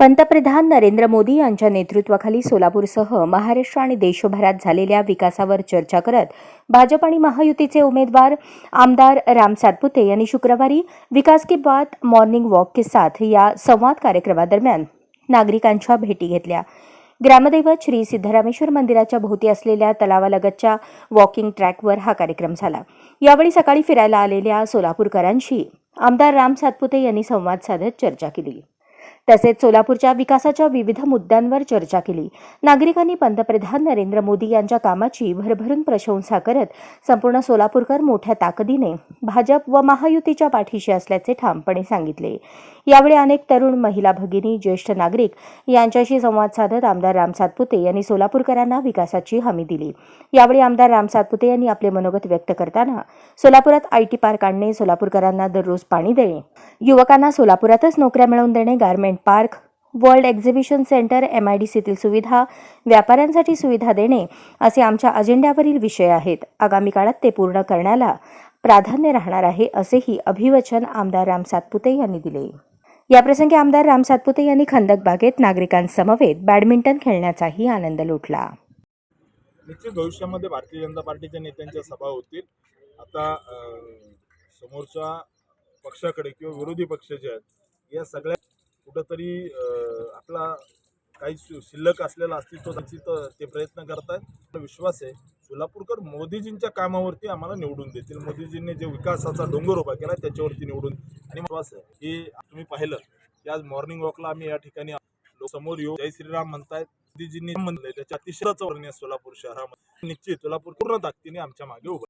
पंतप्रधान नरेंद्र मोदी यांच्या नेतृत्वाखाली सोलापूरसह महाराष्ट्र आणि देशभरात झालेल्या विकासावर चर्चा करत भाजप आणि महायुतीचे उमेदवार आमदार राम सातपुते यांनी शुक्रवारी विकास की बात मॉर्निंग वॉक के साथ या संवाद कार्यक्रमादरम्यान नागरिकांच्या भेटी घेतल्या. ग्रामदैवत श्री सिद्धरामेश्वर मंदिराच्या भोवती असलेल्या तलावालगतच्या वॉकिंग ट्रॅकवर हा कार्यक्रम झाला. यावेळी सकाळी फिरायला आलेल्या सोलापूरकरांशी आमदार राम सातपुते यांनी संवाद साधत चर्चा केली. तसेच सोलापूरच्या विकासाच्या विविध मुद्द्यांवर चर्चा केली. नागरिकांनी पंतप्रधान नरेंद्र मोदी यांच्या कामाची भरभरून प्रशंसा करत संपूर्ण सोलापूरकर मोठ्या ताकदीने भाजप व महायुतीच्या पाठीशी असल्याचे ठामपणे सांगितले. यावेळी अनेक तरुण महिला भगिनी ज्येष्ठ नागरिक यांच्याशी संवाद साधत आमदार राम सातपुते यांनी सोलापूरकरांना विकासाची हमी दिली. यावेळी आमदार राम सातपुते यांनी आपले मनोगत व्यक्त करताना सोलापुरात आयटी पार्क आणणे सोलापूरकरांना दररोज पाणी देणे युवकांना सोलापुरातच नोकऱ्या मिळवून देणे environment park world exhibition centre M I D सीतील सुविधा व्यापाऱ्यांसाठी सुविधा देणे असे आमच्या अजेंड्यावरील विषय आहेत. आगामी काळात ते पूर्ण करण्याला प्राधान्य राहणार आहे असेही अभिवचन आमदार राम सातपुते यांनी दिले. याप्रसंगी आमदार राम सातपुते यांनी खंदक बागेत नागरिकांसमवेत बॅडमिंटन खेळण्याचाही आनंद लुटला. निश्चित भविष्यामध्ये भारतीय जनता पार्टीच्या नेत्यांच्या सभा होतील. आता समोरच्या पक्षाकडे किंवा विरोधी पक्ष जे आहेत या सगळ्या कुठंतरी आपला काही शिल्लक असलेला अस्तित्व त्याची तर ते प्रयत्न करत मला विश्वास आहे सोलापूरकर मोदीजींच्या कामावरती आम्हाला निवडून देतील. मोदीजींनी जे विकासाचा डोंगर उभा केला त्याच्यावरती निवडून. आणि विश्वास आहे की तुम्ही पाहिलं की आज मॉर्निंग वॉकला आम्ही या ठिकाणी समोर येऊ जय श्रीराम म्हणतायत. मोदीजींनी म्हणलंय त्याच्या अतिशय वर्णीय सोलापूर शहरामध्ये. निश्चित सोलापूर पूर्ण ताकदीने आमच्या मागे उभं